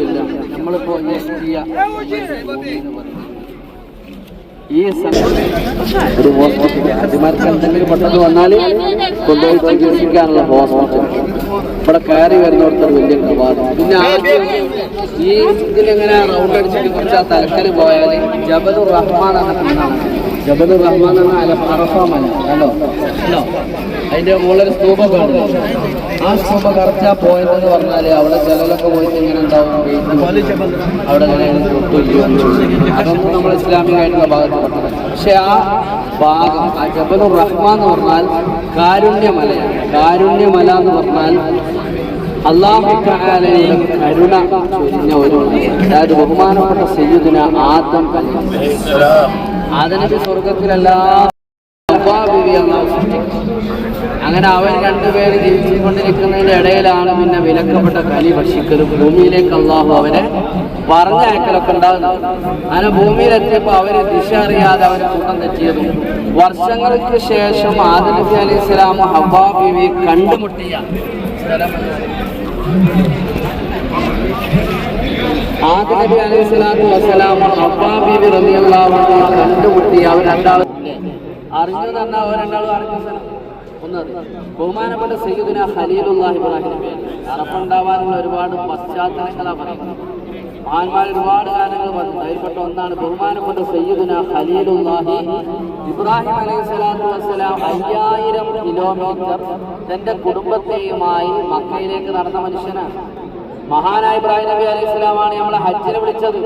ഒന്നുമില്ല നമ്മളിപ്പോ ഈ അതിമാർക്ക് എന്തെങ്കിലും പെട്ടെന്ന് വന്നാൽ കൊണ്ടുപോയി ചികിത്സിക്കാനുള്ള ഹോസ്പിറ്റൽ ഇവിടെ കയറി വരുന്നിടത്തൊരു വലിയ പ്രഭാതം പിന്നെ ആദ്യം ഈ ഇതിലെങ്ങനെ റൗണ്ട് അടിച്ചിട്ട് കുറച്ച് ആ തലക്കൽ പോയാൽ ജബലുർ റഹ്മാൻ എന്ന കുന്നാണ് ജബലുർ റഹ്മാൻ എന്ന അല അറഫ കണ്ടോ? ഹലോ. അതിന്റെ മുകളിൽ സ്തൂപം കാണുന്നു ആ സ്തൂപം കറക്റ്റാ പോയതെന്ന് പറഞ്ഞാൽ അവിടെ ചിലരൊക്കെ പോയിട്ട് ഇങ്ങനെ ഉണ്ടാവും അവിടെ അതൊന്നും നമ്മൾ ഇസ്ലാമികമായിട്ടുള്ള ഭാഗത്ത് പക്ഷെ ആ ഭാഗം ആ ജബലുർ റഹ്മാൻ എന്ന് പറഞ്ഞാൽ കാരുണ്യമലയാണ്. കാരുണ്യമല എന്ന് പറഞ്ഞാൽ അള്ളാഹു തആലയുടെ കരുണ ചൊരിഞ്ഞ ഒരു. അതായത് ബഹുമാനപ്പെട്ട സയ്യിദിന ആദം ആദനബി സ്വർഗത്തിലെല്ലാം അങ്ങനെ അവൻ രണ്ടുപേര് ജീവിച്ചുകൊണ്ടിരിക്കുന്നതിന്റെ ഇടയിലാണ് പിന്നെ വിലക്കപ്പെട്ട കലി ഭക്ഷിക്കലും ഭൂമിയിലേക്ക് അള്ളാഹു അവരെ പറഞ്ഞയക്കലൊക്കെ ഉണ്ടാകുന്നത് അങ്ങനെ ഭൂമിയിലെത്തിയപ്പോൾ അവർ ദിശ അറിയാതെ അവർ കൂട്ടം തെറ്റിയതും വർഷങ്ങൾക്ക് ശേഷം ആദിൽ നബി ഇസ്ലാം ഹബ്ബാ ബിവി കണ്ടുമുട്ടിയ സ്ഥലമാണ് ആദം നബി അലൈഹി സ്വലാത്തു റളിയല്ലാഹു അൻഹ കണ്ടുമുട്ടി. അവർ രണ്ടാളും അറിഞ്ഞു തന്നെ അവർ രണ്ടാളും അറിഞ്ഞ ഒന്നത് ബഹുമാനപ്പെട്ട സയ്യിദിന ഖലീലുല്ലാഹി ഇബ്രാഹിം നബി ഒരുപാട് പശ്ചാത്തലങ്ങളാണ് പറയുന്നത്. മഹാന്മാർ ഒരുപാട് കാര്യങ്ങൾ പറഞ്ഞു അതിൽപ്പെട്ട ഒന്നാണ് ബഹുമാനപ്പെട്ട സയ്യിദുന ഖലീലുല്ലാഹി ഇബ്രാഹിം അലൈഹി സ്വലാത്തു വസ്സലാം അയ്യായിരം കിലോമീറ്റർ തന്റെ കുടുംബത്തെയുമായി മക്കയിലേക്ക് നടന്ന മനുഷ്യനാണ്. മഹാനായ ഇബ്രാഹിം നബി അലൈഹി സ്വലാമാണ് നമ്മളെ ഹജ്ജിനെ വിളിച്ചത്.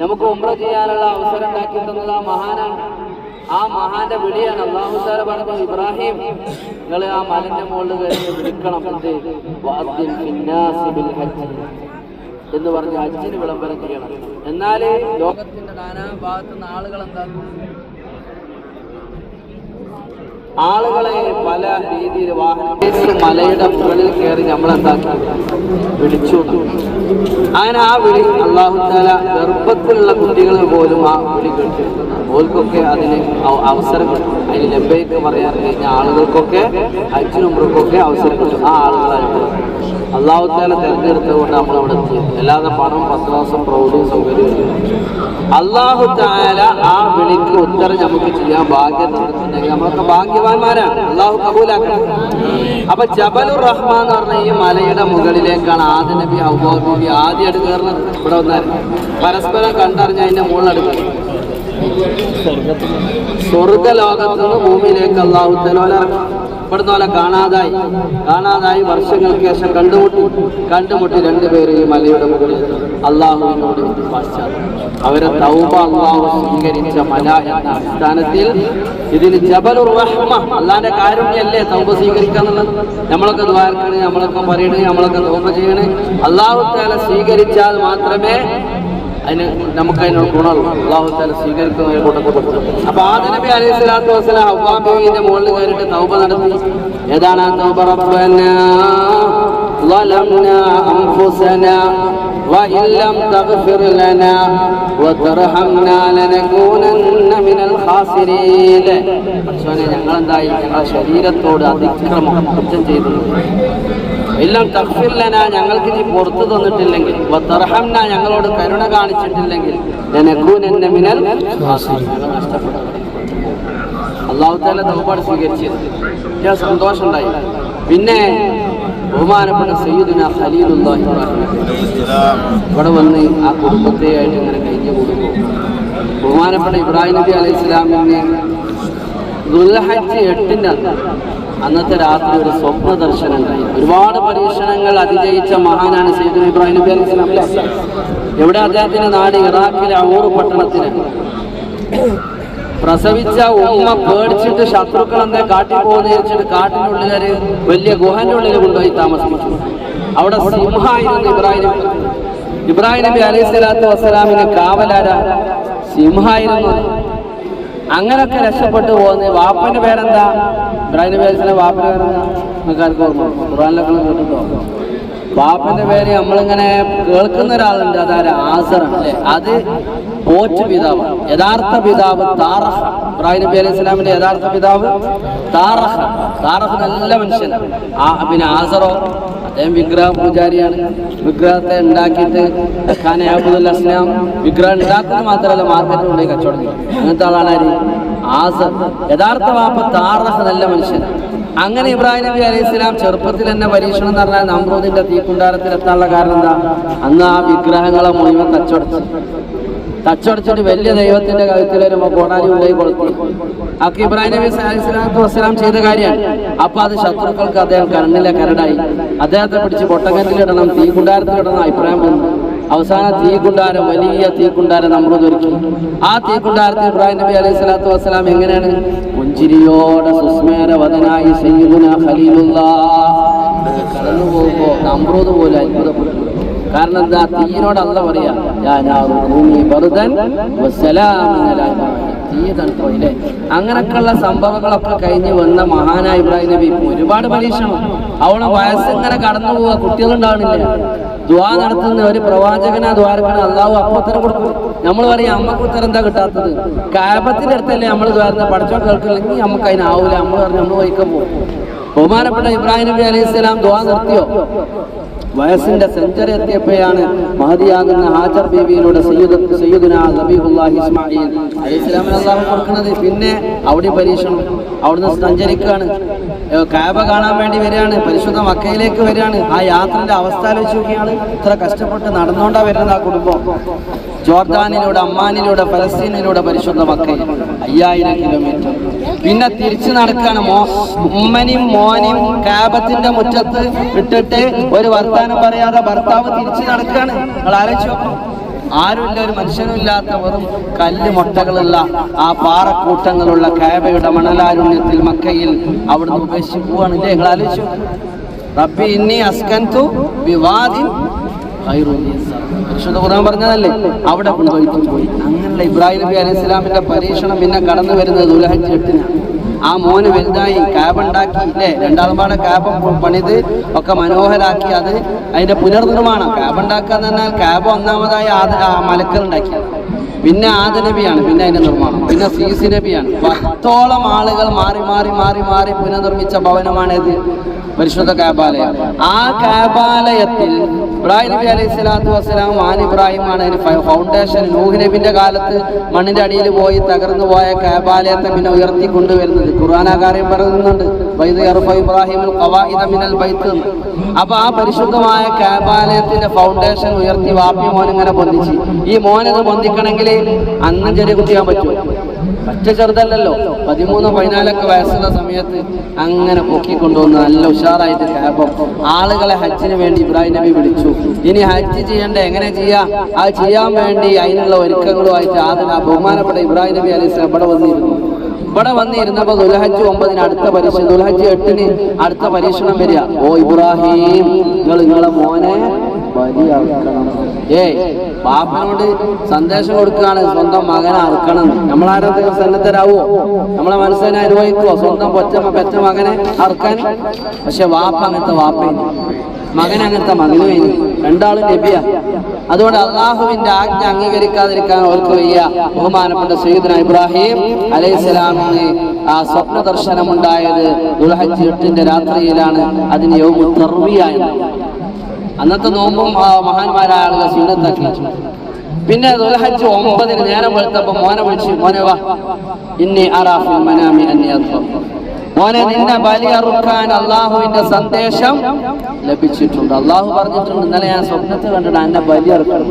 നമുക്ക് ഉമ്ര ചെയ്യാനുള്ള അവസരം ഉണ്ടാക്കി തന്നത് ആ മഹാനാണ്. ആ മഹാന്റെ വിളിയാണ് അള്ളാഹു സാല പറഞ്ഞു ഇബ്രാഹിം നിങ്ങൾ ആ മലന്റെ മുകളിൽ കയറി വിളിക്കണം എന്ത് എന്ന് പറഞ്ഞ് ഹജ്ജിന് വിളംബരം ചെയ്യണം. എന്നാൽ ലോകത്തിന്റെ നാനാ ഭാഗത്തുനിന്ന് ആളുകൾ എന്താക്കും? ആളുകളെ പല രീതിയിൽ വാഹനം മലയുടെ മുകളിൽ കയറി നമ്മളെന്താക്കി? വിളിച്ചു അങ്ങനെ ആ വിളി അള്ളാഹു താല ഗർഭത്തിലുള്ള കുട്ടികൾ പോലും ആ വിളി കേട്ടിട്ടുണ്ട് ഓൽക്കൊക്കെ അതിന് അവ- അവസരം അതിന് ലഭ്യക്ക് പറയാൻ കഴിഞ്ഞ ആളുകൾക്കൊക്കെ അച്ഛനും ഉമ്രക്കൊക്കെ അവസരം കിട്ടും. ആ ആളുകളായിട്ട് അള്ളാഹു താല തെരഞ്ഞെടുത്തുകൊണ്ട് നമ്മൾ അവിടെ എത്തി. അല്ലാതെ പണം പത്രാസം പ്രൗഢിയും സൗകര്യവും അള്ളാഹു താല ആ വിളിക്ക് ഉത്തരം നമുക്ക് ചെയ്യാൻ ഭാഗ്യം തന്നിട്ടുണ്ടെങ്കിൽ നമ്മളൊക്കെ ഭാഗ്യവാന്മാരാണ്. അള്ളാഹു കബൂലാക്കണം. അപ്പൊ ജബലുർ റഹ്മാൻ എന്ന് പറഞ്ഞ ഈ മലയുടെ മുകളിലേക്കാണ് ആദ്യ നബി ഔബാ ആദ്യമായിട്ട് കയറുന്നത്. ഇവിടെ വന്നാൽ പരസ്പരം കണ്ടറിഞ്ഞ അതിന്റെ മുകളിലെടുക്കുന്നത് സ്വർഗലോകത്ത് നിന്ന് ഭൂമിയിലേക്ക് അള്ളാഹു തലോലിറങ്ങി ഇവിടുന്ന് പോലെ കാണാതായി. കാണാതായി വർഷങ്ങൾക്ക് ശേഷം കണ്ടുമുട്ടി. കണ്ടുമുട്ടി രണ്ടുപേരും ഈ മലയുടെ മുകളിൽ അള്ളാഹുവിനോട് അവരെ തൗബ അള്ളാഹു സ്വീകരിച്ച മല എന്ന അടിസ്ഥാനത്തിൽ ഇതിന് ജബലുർ റഹ്മ അള്ളാന്റെ കാരുണ്യല്ലേ തൗബ സ്വീകരിക്കാന്നുള്ളത്? നമ്മളൊക്കെ ദ്വാരക്കണേ നമ്മളൊക്കെ പറയണേ നമ്മളൊക്കെ തൗബ ചെയ്യണേ. അള്ളാഹു താല സ്വീകരിച്ചാൽ മാത്രമേ അതിന് നമുക്ക് അതിനുള്ള ഗുണമുള്ളൂ അള്ളാഹു താല സ്വീകരിക്കുന്ന കൂട്ടത്തിൽ അപ്പൊ ആദ്യ നബി അലൈഹി സ്വലാത്തു വസ്സലാം ഹവ്വാബിന്റെ മുകളിൽ കയറിയിട്ട് തൗബ നടത്തി ഏതാണ് ആ തൗബ റബ്ബന ظلمنا أنفسنا وإن لم تغفر لنا وترحمنا لنكونن من الخاسرين ഞങ്ങൾ എന്തായി ഞങ്ങളുടെ ശരീരത്തോട് അതിക്രമം കുറ്റം ചെയ്തു എല്ലാം തഫില്ലന ഞങ്ങൾക്ക് നീ പുറത്തു തന്നിട്ടില്ലെങ്കിൽ തർഹംന ഞങ്ങളോട് കരുണ കാണിച്ചിട്ടില്ലെങ്കിൽ എന്നെ മിനൽ ഖാസിരീൻ. തൗപാട് സ്വീകരിച്ചത്. എനിക്ക് സന്തോഷം ഉണ്ടായി. പിന്നെ ബഹുമാനപ്പെട്ട സയ്യിദുന ഖലീലുല്ലാഹി ഇവിടെ വന്ന് ആ കുടുംബത്തെയായിട്ട് ഇങ്ങനെ കഴിഞ്ഞു കൂടുമ്പോൾ ബഹുമാനപ്പെട്ട ഇബ്രാഹിം നബി അലൈഹി ഇസ്ലാമിന് ദുൽഹജ്ജ് എട്ടിന് അന്ന് അന്നത്തെ രാത്രി ഒരു സ്വപ്ന ദർശനം ഉണ്ടായി. ഒരുപാട് പരീക്ഷണങ്ങൾ അതിജയിച്ച മഹാനാണ് സയ്യിദുന ഇബ്രാഹിം നബി അലൈഹി സ്വലാം? എവിടെ അദ്ദേഹത്തിന്റെ നാട്? ഇറാഖിലെ അമൂർ പട്ടണത്തിന്. പ്രസവിച്ച ഉമ്മ പേടിച്ചിട്ട് ശത്രുക്കൾ എന്താ കാട്ടിൽ പോകുന്ന വെച്ചിട്ട് കാട്ടിനുള്ളിൽ വലിയ ഗുഹന്റെ ഉള്ളിൽ കൊണ്ടുപോയി താമസിച്ചു അവിടെ സിംഹായിരുന്നു ഇബ്രാഹിം ഇബ്രാഹിം നബി അലൈഹി സ്വലാത്തു വസ്സലാമിന് കാവലാര? സിംഹായിരുന്നു. അങ്ങനൊക്കെ രക്ഷപ്പെട്ടു പോകുന്നത് വാപ്പന്റെ പേരെന്താ? ഇബ്രാഹിം വാപ്പന്റെ പേരെന്താ? നിങ്ങൾക്ക് ആർക്കും ഓർമ്മ ഖുറാനിലൊക്കെ കേട്ടിട്ടോ ബാപ്പന്റെ പേര് നമ്മളിങ്ങനെ കേൾക്കുന്ന ഒരാളുണ്ട്. അതായത് ആസറാണ് അല്ലെ? അത് പോറ്റ് പിതാവ്. യഥാർത്ഥ പിതാവ് താറഹ. ഇബ്രാഹിം നബി അലൈഹി ഇസ്ലാമിന്റെ യഥാർത്ഥ പിതാവ് താറഹ. താറഹ നല്ല മനുഷ്യനാണ് ആ പിന്നെ ആസറോ അദ്ദേഹം വിഗ്രഹ പൂജാരിയാണ്. വിഗ്രഹത്തെ ഉണ്ടാക്കിയിട്ട് ഖാനയാബുദുൽ അസ്ലാം വിഗ്രഹം ഉണ്ടാക്കുന്നത് മാത്രമല്ല മാർക്കറ്റിൽ കൊണ്ടുപോയി കച്ചവടം അങ്ങനത്തെ ആളാണ് ആര്? ആസർ യഥാർത്ഥ വാപ്പ താറഹ നല്ല മനുഷ്യനാണ് അങ്ങനെ ഇബ്രാഹിം നബി അലൈഹി സ്വലാം ചെറുപ്പത്തിൽ തന്നെ പരീക്ഷണം എന്ന് പറഞ്ഞാൽ നമ്രൂദിന്റെ തീക്കുണ്ടാരത്തിൽ എത്താനുള്ള കാരണം എന്താ? അന്ന് ആ വിഗ്രഹങ്ങളെ മുഴുവൻ തച്ചടച്ചു. തച്ചടച്ചിട്ട് വലിയ ദൈവത്തിന്റെ കഴുത്തിൽ വരുമ്പോൾ കോടാലി പോയി കൊടുത്തു അക്ക് ഇബ്രാഹിം നബി അലൈഹി സ്വലാത്തു വസ്സലാം ചെയ്ത കാര്യമാണ്. അപ്പൊ അത് ശത്രുക്കൾക്ക് അദ്ദേഹം കണ്ണിലെ കരടായി. അദ്ദേഹത്തെ പിടിച്ച് പൊട്ടക്കറ്റിലിടണം തീക്കുണ്ടാരത്തിലിടണം അഭിപ്രായം വന്നു. അവസാന തീക്കുണ്ടാരം വലിയ തീക്കുണ്ടാരം നമ്മൾ ഒരുക്കി. ആ തീക്കുണ്ടാരത്തിൽ ഇബ്രാഹിം നബി അലൈഹി സ്വലാത്തു വസ്സലാം എങ്ങനെയാണ്? പുഞ്ചിരിയോടെ സുസ്മേര വദനായി സയ്യിദുന നമ്രൂദ് പോലെ അത്ഭുതപ്പെട്ടു. കാരണം എന്താ? തീയിനോട് അല്ല പറയാ ഞാൻ നാറു കൂനി ബർദൻ വസ്സലാമിൻ അലാ ഇബ്രാഹിം." തീ തണുപ്പോയില്ലേ അങ്ങനൊക്കെയുള്ള സംഭവങ്ങളൊക്കെ കഴിഞ്ഞ് വന്ന മഹാനായ ഇബ്രാഹിം നബി ഒരുപാട് പരീക്ഷണം. അവളെ വയസ്സിങ്ങനെ കടന്നു പോവുക കുട്ടികളുണ്ടാവണില്ല ദ്വാ നടത്തുന്ന ഒരു പ്രവാചകന ദ്വാരക്കാണ് അള്ളാഹു അപ്പൊ കൊടുക്കും. നമ്മൾ പറയും അമ്മയ്ക്ക് ഉത്തരം എന്താ കിട്ടാത്തത്? കാപത്തിന്റെ അടുത്തല്ലേ നമ്മൾ ദ്വാരുന്ന പഠിച്ചോ കേൾക്കില്ലെങ്കിൽ നമുക്ക് അതിനാവൂല നമ്മൾ പറഞ്ഞു നമ്മൾ വഹിക്കാൻ പോകും. ബഹുമാനപ്പെട്ട ഇബ്രാഹിം നബി അലൈഹി സ്വലാം ദ്വാ നിർത്തിയോ? വയസ്സിന്റെ സെഞ്ചുറി എത്തിയപ്പോഴാണ് മഹതിയാകുന്ന ഹാജർ ബീബിയിലൂടെ കൊടുക്കുന്നത്. പിന്നെ അവിടെ പരീക്ഷണം. അവിടുന്ന് സഞ്ചരിക്കുകയാണ്. കാബ കാണാൻ വേണ്ടി വരികയാണ് പരിശുദ്ധ മക്കയിലേക്ക് വരികയാണ്. ആ യാത്രയുടെ അവസ്ഥ ആലോചിച്ച് നോക്കിയാണ്. ഇത്ര കഷ്ടപ്പെട്ട് നടന്നുകൊണ്ടാ വരുന്നത് ആ കുടുംബം. ജോർദാനിലൂടെ അമ്മാനിലൂടെ ഫലസ്തീനിലൂടെ പരിശുദ്ധ മക്കയിൽ. അയ്യായിരം കിലോമീറ്റർ പിന്നെ തിരിച്ചു നടക്കുകയാണ്. മോ ഉമ്മനും മോനും കാബത്തിന്റെ മുറ്റത്ത് ഇട്ടിട്ട് ഒരു വർത്താനം പറയാതെ ഭർത്താവ് തിരിച്ചു നടക്കുകയാണ്. നിങ്ങൾ ആലോചിച്ചു നോക്കണം. ആരുമില്ല ഒരു മനുഷ്യനും ഇല്ലാത്ത വെറും കല്ല് മുട്ടകളുള്ള ആ പാറക്കൂട്ടങ്ങളുള്ള കാബയുടെ മണലാരുണ്യത്തിൽ മക്കയിൽ അവിടുന്ന് ഉപേക്ഷിച്ച് നിങ്ങൾ ആലോചിച്ചു റബ്ബി ഇന്നി അസ്കന്തു ഖുർആൻ പറഞ്ഞതല്ലേ? അവിടെ കൊണ്ടുപോയി പോയി. അങ്ങനെയുള്ള ഇബ്രാഹിം നബി അലൈഹി സ്വലാമിന്റെ പരീക്ഷണം പിന്നെ കടന്നു വരുന്നത് ദുലഹജ് എട്ടിനാണ്. ആ മോന് വലുതായി ക്യാബ് ഉണ്ടാക്കി ഇല്ലേ രണ്ടാളും പാടെ ക്യാബ് പണിത് ഒക്കെ മനോഹരാക്കി അത് അതിന്റെ പുനർനിർമ്മാണം. ക്യാബ് ഉണ്ടാക്കുക എന്ന് പറഞ്ഞാൽ ക്യാബ് ഒന്നാമതായി ആദ മലക്കൽ ഉണ്ടാക്കിയത് പിന്നെ ആദ നബിയാണ് പിന്നെ അതിന്റെ നിർമ്മാണം. പിന്നെ സീസി നബിയാണ് പത്തോളം ആളുകൾ മാറി മാറി മാറി മാറി പുനർനിർമ്മിച്ച ഭവനമാണിത്. പരിശുദ്ധ കാബാലയം. ആ കാബാലയത്തിൽ ഇബ്രാഹിം നബി അലൈഹി സ്വലാത്തു വസ്സലാം ആൻ ഫൗണ്ടേഷൻ നൂഹ് കാലത്ത് മണ്ണിന്റെ അടിയിൽ പോയി തകർന്നു പോയ കാബാലയത്തെ പിന്നെ ഉയർത്തി കൊണ്ടുവരുന്നത് ഖുർആൻ പറയുന്നുണ്ട്. അപ്പൊ ആ പരിശുദ്ധമായ കാബാലയത്തിന്റെ ഫൗണ്ടേഷൻ ഉയർത്തി വാപ്പി മോൻ ഇങ്ങനെ പൊന്തിച്ച്. ഈ മോനത് പൊന്തിക്കണമെങ്കിൽ അന്നും ചെറിയ കുട്ടിയാൻ പറ്റുമോ? പറ്റ ചെറുതല്ലല്ലോ. പതിമൂന്ന് പതിനാലൊക്കെ വയസ്സുള്ള സമയത്ത് അങ്ങനെ പൊക്കിക്കൊണ്ടുവന്ന് നല്ല ഉഷാറായിട്ട് കാബം ആളുകളെ ഹജ്ജിന് വേണ്ടി ഇബ്രാഹിം നബി വിളിച്ചു. ഇനി ഹജ്ജ് ചെയ്യേണ്ട? എങ്ങനെ ചെയ്യാം? അത് ചെയ്യാൻ വേണ്ടി അതിനുള്ള ഒരുക്കങ്ങളുമായിട്ട് ആദ്യം ബഹുമാനപ്പെട്ട ഇബ്രാഹിം നബി അലൈസ് ഇവിടെ വന്നിരുന്നു. ഇവിടെ വന്നിരുന്നപ്പോൾ ദുൽഹജ്ജ് ഒമ്പതിന് അടുത്ത പരീക്ഷ ദുൽഹജ്ജ് എട്ടിന് അടുത്ത പരീക്ഷണം വരിക. ഓ ഇബ്രാഹിം നിങ്ങൾ നിങ്ങളെ മോനെ ഏയ് ബാപ്പനോട് സന്ദേശം കൊടുക്കുകയാണ്. സ്വന്തം മകനെ അറുക്കണം. നമ്മളാരും സന്നദ്ധരാവോ? നമ്മളെ മനസ്സിനെ അനുഭവിക്കുവോ? സ്വന്തം പൊറ്റ പെറ്റ മകനെ അറുക്കാൻ? പക്ഷെ വാപ്പ അങ്ങനത്തെ വാപ്പയില്ല. മകൻ അങ്ങനത്തെ മകനും ഇനി രണ്ടാളും ലഭ്യ അതുകൊണ്ട് അള്ളാഹുവിന്റെ ആജ്ഞ അംഗീകരിക്കാതിരിക്കാൻ അവർക്ക് വയ്യ. ബഹുമാനപ്പെട്ട സയ്യിദ്ന ഇബ്രാഹിം അലൈഹിസ്സലാമിന് ആ സ്വപ്ന ദർശനം ഉണ്ടായത് ദുൽഹജ്ജ് എട്ടിന്റെ രാത്രിയിലാണ്. അതിന് യോഗ തെർവിയായത് അന്നത്തെ നോമ്പും മഹാന്മാരായ ആളുകൾ സുന്നത്താക്കി. പിന്നെ ദുൽഹജ്ജ് ഒമ്പതിന് നേരം വെളുത്തപ്പോ മോനെ വിളിച്ച് മോനെ വാ ഇന്നി അറാഫു മനാമി അദ്ഫർ. മോനെ നിന്നെ ബലി അറുക്കാൻ അള്ളാഹുവിന്റെ സന്ദേശം ലഭിച്ചിട്ടുണ്ട്. അള്ളാഹു പറഞ്ഞിട്ടുണ്ട് ഇന്നലെ ഞാൻ സ്വപ്നത്തിൽ കണ്ടിട്ട് എന്നെ ബലി അറുക്കണം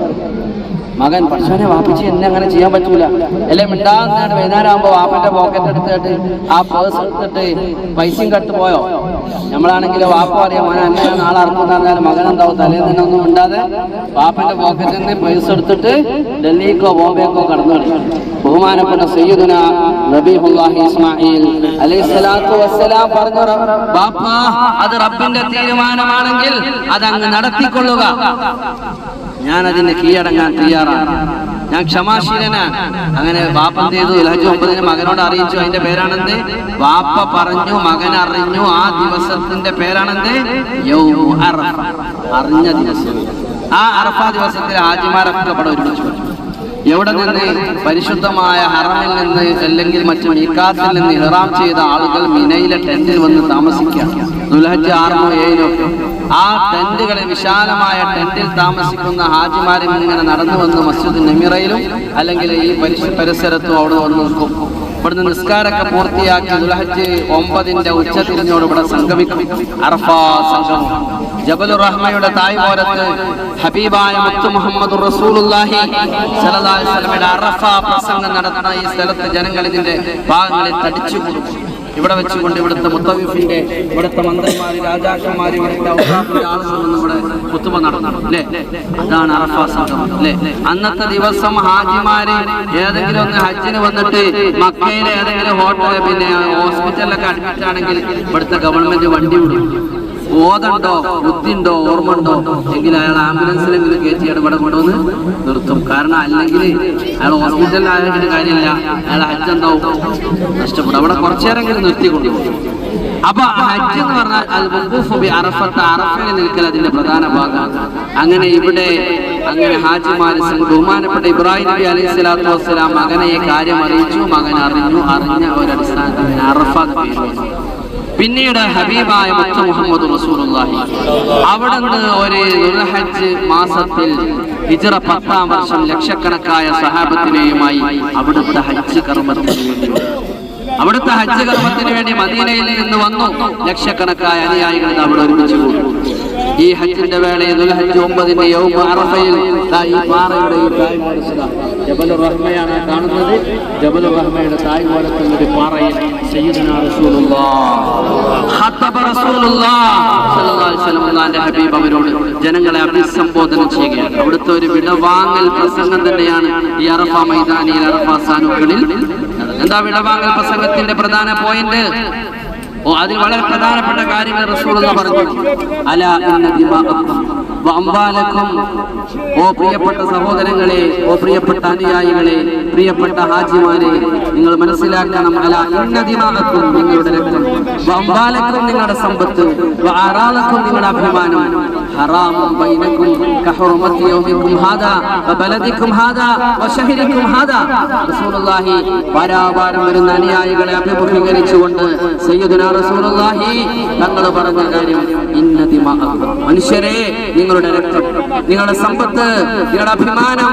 മകൻ പക്ഷേ വാപ്പിച്ച് എന്നെ അങ്ങനെ ചെയ്യാൻ പറ്റൂല. അല്ലെ മിണ്ടാന്നാണ് വൈകുന്നേരം ആകുമ്പോ വാപ്പന്റെ പോക്കറ്റ് എടുത്തിട്ട് ആ പേഴ്സ് എടുത്തിട്ട് പൈസയും കട്ട് പോയോ? നമ്മളാണെങ്കിലോ വാപ്പ അറിയാം മോനെ എന്നെ നാളെ അറുക്കുന്ന പറഞ്ഞാൽ മകൻ എന്താവും തലേന്ന് തന്നെ ഒന്നും വാപ്പന്റെ പോക്കറ്റിൽ നിന്ന് പൈസ എടുത്തിട്ട് ഡൽഹിക്കോ ബോംബെക്കോ കടന്നു ബഹുമാനപ്പെട്ട സയ്യിദുന നബീഹുല്ലാഹി ഇസ്മായിൽ അലൈഹി വസ്സലാം പറഞ്ഞു ബാപ്പ അത് റബ്ബിന്റെ തീരുമാനമാണെങ്കിൽ അതങ്ങ് നടത്തിക്കൊള്ളുക. ഞാൻ അതിന് കീഴടങ്ങാൻ തയ്യാറാണ്. ഞാൻ ക്ഷമാശീലനാണ്. അങ്ങനെ വാപ്പ ചെയ്തു. ഇലഹജ് ഒമ്പതിന് മകനോട് അറിയിച്ചു. അതിന്റെ പേരാണെന്ത്? വാപ്പ പറഞ്ഞു മകൻ അറിഞ്ഞു. ആ ദിവസത്തിന്റെ പേരാണെന്ത്. അറിഞ്ഞ ദിവസം. ആ അറഫ ദിവസത്തിൽ ആജിമാരൊക്കെ ഇവിടെ ഒരുമിച്ചു എവിടെ നിന്ന്? പരിശുദ്ധമായ ഹറമിൽ നിന്ന് അല്ലെങ്കിൽ മറ്റു മീക്കാത്തിൽ നിന്ന് ഇഹ്റാം ചെയ്ത ആളുകൾ മിനയിലെ ടെന്റിൽ വന്ന് താമസിക്കുക. ദുലഹജ് ആറിനോ ഏഴിനോ ആ ടെന്റുകളിൽ വിശാലമായ ടെന്റിൽ താമസിക്കുന്ന ഹാജിമാരും ഇങ്ങനെ നടന്നു വന്ന് മസ്ജിദ് നെമിറയിലും അല്ലെങ്കിൽ ഈ പരിസരത്തും അവിടെ വന്ന് നിൽക്കും. ഇവിടുന്ന് നിസ്കാരമൊക്കെ പൂർത്തിയാക്കി ദുൽഹജ്ജ് ഒമ്പതിന്റെ ഉച്ച തിരിഞ്ഞോട് ഇവിടെ സംഗമിക്കും. അറഫാ സംഗമം. ജബലുർ റഹ്മയുടെ തായ്മോരത്ത് ഹബീബായ മുത്തു മുഹമ്മദ് റസൂലുള്ളാഹി സലഹ് അറഫ പ്രസംഗം നടത്തുന്ന ഈ സ്ഥലത്ത് ജനങ്ങൾ ഇതിന്റെ ഭാഗങ്ങളിൽ തടിച്ചു കൂടും ഇവിടെ വെച്ചുകൊണ്ട് ഇവിടുത്തെ മുത്തവിഫിന്റെ ഇവിടുത്തെ മന്ത്രിമാര് രാജാക്കന്മാര് ഇവിടുത്തെ നമ്മുടെ കുത്തുമ നടത്തണം അല്ലേ? അതാണ് സംഗമം അന്നത്തെ ദിവസം ഹാജിമാര് ഏതെങ്കിലും ഒന്ന് ഹജ്ജിന് വന്നിട്ട് മക്കയിലെ ഏതെങ്കിലും ഹോട്ടലിൽ പിന്നെ ഹോസ്പിറ്റലിലൊക്കെ അഡ്മിറ്റ് ആണെങ്കിൽ ഇവിടുത്തെ ഗവൺമെന്റ് വണ്ടി വിടും. ബോധമുണ്ടോ ബുദ്ധിയുണ്ടോ ഓർമ്മ ഉണ്ടോ എങ്കിൽ അയാൾ ആംബുലൻസിലെങ്കിലും കയറ്റി ഇവിടെ കൊണ്ടുവന്ന് നിർത്തും. കാരണം അല്ലെങ്കിൽ അയാൾ ഹോസ്പിറ്റലിലായതിന് കാര്യമില്ല അയാൾ ഹജ്ജ് ഉണ്ടാവും നഷ്ടപ്പെടും. അവിടെ കുറച്ചേരെങ്കിലും നിർത്തി കൊണ്ടുപോകും. അപ്പൊ ഹജ്ജ് എന്ന് പറഞ്ഞാൽ അത് വഖൂഫ് അറഫത്ത് അറഫയിൽ നിൽക്കൽ അതിന്റെ പ്രധാന ഭാഗമാണ് അങ്ങനെ ഇവിടെ അങ്ങനെ ഹാജിമാര് ബഹുമാനപ്പെട്ട ഇബ്രാഹിം നബി അലൈഹി സ്വലാത്തു വസ്സലാം മകനെ കാര്യം അറിയിച്ചു. മകൻ അറിഞ്ഞു. അറിഞ്ഞ ഒരടിസ്ഥാനത്തിൽ അറഫ എന്ന് പേര്. പിന്നീട് ഹബീബായ മുത്ത മുഹമ്മദ് റസൂലുള്ളാഹി. അവിടെ ഒരു ദുൽഹജ്ജ് മാസത്തിൽ ഹിജ്റ പത്താം വർഷം ലക്ഷക്കണക്കായ സഹാബത്തിനെയുമായി അവിടുത്തെ ഹജ്ജ് കർമ്മത്തിന് വേണ്ടി അവിടുത്തെ ഹജ്ജ് കർമ്മത്തിന് വേണ്ടി മദീനയിൽ നിന്ന് വന്നു. ലക്ഷക്കണക്കായ അനുയായികൾ അവിടെ ഒരുമിച്ച് കൂടും. ഈ ഹജ്ജിന്റെ വേളയിൽ ദുൽഹജ്ജ് ഒമ്പതിന്റെ യൗമ അറഫയിൽ ഈ പാറയുടെ ഈ തായ്മോരസില ജബലു റഹ്മയാണ് കാണുന്നത്. ജബലു റഹ്മയുടെ തായ് ഒരു പാറയിൽ ഹബീബ് അവരോട് ജനങ്ങളെ അഭിസംബോധന ചെയ്യുകയാണ്. അവിടുത്തെ ഒരു വിടവാങ്ങൽ പ്രസംഗം തന്നെയാണ് ഈ അറഫ മൈതാനിയിൽ അറഫ സാനുക്കളിൽ എന്താ വിടവാങ്ങൽ പ്രസംഗത്തിന്റെ പ്രധാന പോയിന്റ് ഓ അതിൽ വളരെ പ്രധാനപ്പെട്ട കാര്യങ്ങൾ റസൂൾ എന്ന് പറഞ്ഞു. അല ഓ പ്രിയപ്പെട്ട സഹോദരങ്ങളെ ഓ പ്രിയപ്പെട്ട അനുയായികളെ പ്രിയപ്പെട്ട ഹാജിമാരെ നിങ്ങൾ മനസ്സിലാക്കണം. അല ഇന്ന ദിമാഅക്കും നിങ്ങളുടെ രക്തം. നിങ്ങളുടെ സമ്പത്ത്. ആറാലക്കും നിങ്ങളുടെ അഭിമാനം. ബൈനക്കും കഹുറുമത്തി യൗമിക്കും ഹാദാ വ ബലദിക്കും ഹാദാ വ ശഹരിക്കും ഹാദാ. റസൂലുള്ളാഹി പാരാപാരം വരുന്ന അനുയായികളെ അഭിമുഖീകരിച്ചുകൊണ്ട് സയ്യിദുനാ റസൂലുള്ളാഹി തങ്ങൾ പറഞ്ഞ കാര്യം ഇന്നതി മനുഷ്യരെ നിങ്ങളുടെ രക്തം നിങ്ങളുടെ സമ്പത്ത് നിങ്ങളുടെ അഭിമാനം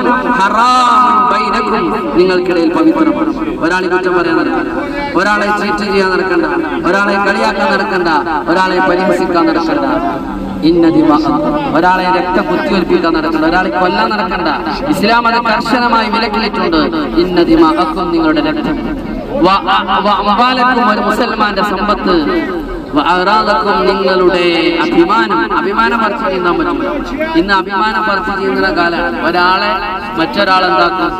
ബൈനക്കും നിങ്ങൾക്കിടയിൽ പവിത്രമാണ്. ഒരാളെ കുറ്റം പറയാൻ നടക്കണ്ട. ഒരാളെ ചീറ്റ് ചെയ്യാൻ നടക്കണ്ട. ഒരാളെ കളിയാക്കാൻ നടക്കണ്ട. ഒരാളെ പരിഹസിക്കാൻ നടക്കണ്ട. ഒരാളെ രക്തം കുത്തിവെൽപ്പിക്കാൻ നടക്കണ്ട ഒരാളെ കൊല്ലാൻ നടക്കണ്ട ഇസ്ലാം അത് കർശനമായി വിലക്കിയിട്ടുണ്ട് ഇന്ന ദിമാഅക്കും നിങ്ങളുടെ രക്തം ഒരു മുസൽമാന്റെ സമ്പത്ത് നിങ്ങളുടെ അഭിമാനം അഭിമാനം പറിച്ചു ചെയ്യാൻ പറ്റില്ല ഇന്ന് അഭിമാനം പറിച്ചു ചെയ്യുന്ന കാലമാണ് ഒരാളെ മറ്റൊരാൾ എന്താക്കും?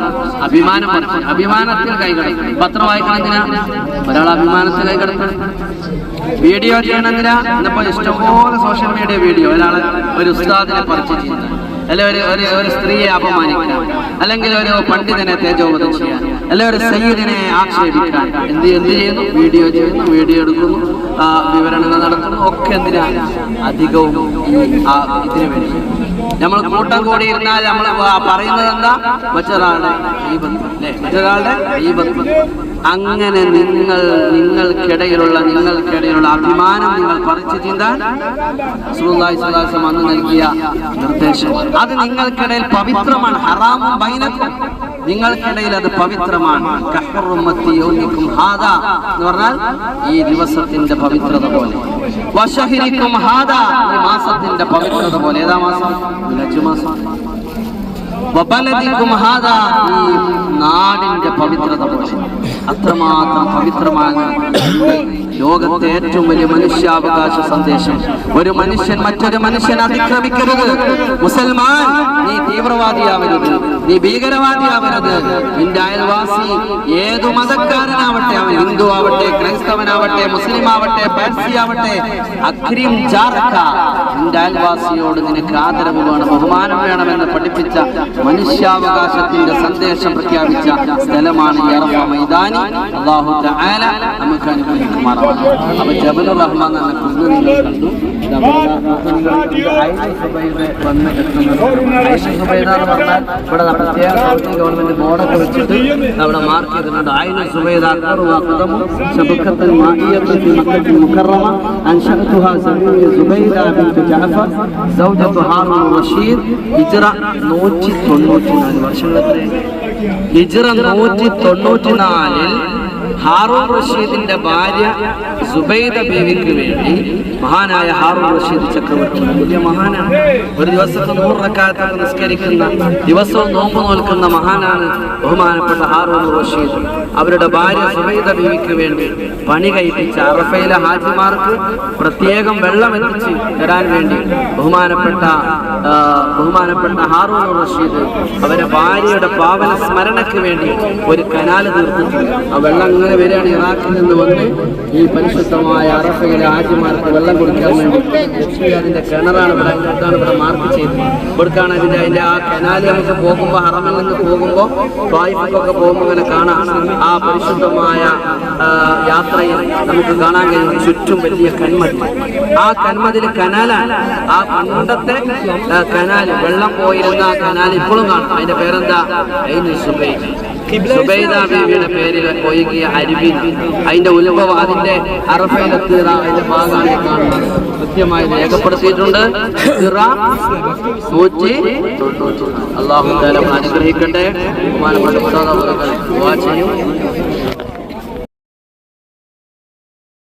അഭിമാനം പറിച്ചു അഭിമാനത്തിൽ കൈകടക്കും പത്രം വായിക്കണം എന്തിനാ ഒരാൾ അഭിമാനത്തിൽ കൈകടക്കണം വീഡിയോ ചെയ്യണമെന്നില്ല ഇന്നിപ്പോ ഇഷ്ടംപോലെ സോഷ്യൽ മീഡിയ വീഡിയോ ഒരാളെ ഒരു ഉസ്താദിനെ പറിച്ചു ചെയ്യുന്നത്. അല്ലെ ഒരു ഒരു ഒരു സ്ത്രീയെ അപമാനിക്കാൻ അല്ലെങ്കിൽ ഒരു പണ്ഡിതനെ തേജോവധം ചെയ്യാൻ അല്ലെ ഒരു സയ്യിദിനെ ആക്ഷേപിക്കാൻ. എന്ത് എന്ത് ചെയ്യുന്നു? വീഡിയോ ചെയ്യുന്നു വീഡിയോ എടുക്കുന്നു വിവരണങ്ങൾ നടത്തുന്നു. ഒക്കെ എന്തിനാണ് അധികവും ഇതിനു വേണ്ടി. നമ്മൾ കൂട്ടം കൂടി ഇരുന്നാൽ നമ്മൾ പറയുന്നത് എന്താ? മറ്റൊരാളുടെ മറ്റൊരാളുടെ ഈബത്ത് അങ്ങനെ നിങ്ങൾ നിങ്ങൾക്കിടയിലുള്ള നിങ്ങൾക്കിടയിലുള്ള അഭിമാനം നിങ്ങൾ പറിച്ചു ചിന്താൻ റസൂലുള്ളാഹി സുഹാസം അന്ന് നൽകിയ നിർദ്ദേശം. അത് നിങ്ങൾക്കിടയിൽ പവിത്രമാണ് ഹറാമും ബൈനക്കും. നിങ്ങൾക്കിടയിൽ അത് പവിത്രമാണ്. എന്ന് പറഞ്ഞാൽ ഈ ദിവസത്തിന്റെ പവിത്രത പോലെ. വശഹിരിക്കും ഹാദാ ഈ മാസത്തിന്റെ പവിത്രത പോലെ. ഏതാ മാസം? മാസം. നാടിന്റെ പവിത്രത പോലെ. അത്രമാത്രം പവിത്രമാണ് ലോകത്തെ ഏറ്റവും വലിയ മനുഷ്യാവകാശ സന്ദേശം. ഒരു മനുഷ്യൻ മറ്റൊരു മനുഷ്യൻ അതിക്രമിക്കരുത്. മുസൽമാൻ നീ തീവ്രവാദിയാവരുത്. നീ ഭീകരവാദിയാവരുത്. നിന്റെ അയൽവാസി ഏതു മതക്കാരനാവട്ടെ ഹിന്ദു ആവട്ടെ ക്രൈസ്തവനാവട്ടെ മുസ്ലിം ആവട്ടെ പാഴ്സി ആവട്ടെ അക്രിം ജാർക്ക നിന്റെ നിനക്ക് ആദരവ് വേണം ബഹുമാനം വേണമെന്ന് പഠിപ്പിച്ച മനുഷ്യാവകാശത്തിന്റെ സന്ദേശം പ്രഖ്യാപിച്ച സ്ഥലമാണ് മൈതാനി. നമുക്ക് അനുഗ്രഹിക്കുമാറാണ് എന്ന ഇവിടെ ഗവൺമെന്റ് ബോർഡൊക്കെ വെച്ചിട്ട് അവിടെ മാർക്ക് ചെയ്തിട്ടുണ്ട്. ആയിരം സുബൈദ അക്ബർ شبكة ശബക്കത്തുൽ في مكة المكرمة أنشأتها زميلي زبيدة بنت جعفر زوجة هارون الرشيد ഹിജ്റ 194 വർഷങ്ങളെത്ര ഹിജ്റ 194 ൽ ഹാറൂൺ റഷീദിന്റെ ഭാര്യ സുബൈദ ബീവിക്ക് വേണ്ടി മഹാനായ ഹാറൂൺ റഷീദ് ചക്രവർത്തി വലിയ മഹാനാണ്. ഒരു ദിവസത്തെ നൂറ് റക്കാത്തൊക്കെ നിസ്കരിക്കുന്ന ദിവസവും നോമ്പ് നോൽക്കുന്ന മഹാനാണ് ബഹുമാനപ്പെട്ട ഹാറൂൺ റഷീദ്. അവരുടെ ഭാര്യ സുബൈദ ബീവിക്ക് വേണ്ടി പണി കഴിപ്പിച്ച അറഫയിലെ ഹാജിമാർക്ക് പ്രത്യേകം വെള്ളം എത്തിച്ച് തരാൻ വേണ്ടി ബഹുമാനപ്പെട്ട ബഹുമാനപ്പെട്ട ഹാറൂൺ റഷീദ് അവരെ ഭാര്യയുടെ പാവന സ്മരണയ്ക്ക് വേണ്ടി ഒരു കനാല് തീർത്തിട്ടുണ്ട്. ആ വെള്ളം ഇങ്ങനെ വരികയാണ് ഇറാഖിൽ നിന്ന് വന്ന് ഈ പരിശുദ്ധമായ അറഫയിലെ ആദ്യമാർക്ക് വെള്ളം കൊടുക്കാൻ വേണ്ടി അതിന്റെ കിണറാണ് ഇവിടെ ഇതാണ് ഇവിടെ മാർക്ക് ചെയ്ത് കൊടുക്കാണ് അതിന്റെ അതിന്റെ ആ കനാലി നമുക്ക് പോകുമ്പോൾ ഹറമിൽ നിന്ന് പോകുമ്പോൾ പോകുമ്പോൾ ഇങ്ങനെ കാണാം. ആ പരിശുദ്ധമായ യാത്രയിൽ നമുക്ക് കാണാൻ കഴിയും ചുറ്റും വലിയ കന്മതി. ആ കന്മതിൽ കനാലാണ്. ആ പണ്ടത്തെ കനാൽ വെള്ളം പോയിരുന്ന ആ കനാൽ ഇപ്പോഴും കാണാം. അതിന്റെ പേരെന്താ? അതിന് സുബൈദ. സുബൈദ ബീവിയുടെ പേരിൽ ഒഴുകിയ അരുവി അതിന്റെ ഉത്ഭവം അതിന്റെ അറഫയിലെത്തുക അതിന്റെ ഭാഗമാണ് കാണുന്നത്. കൃത്യമായി രേഖപ്പെടുത്തിയിട്ടുണ്ട്. നൂറ്റി തൊണ്ണൂറ്റി അള്ളാഹു അനുഗ്രഹിക്കട്ടെ. ബഹുമാനപ്പെട്ട ചെയ്യും.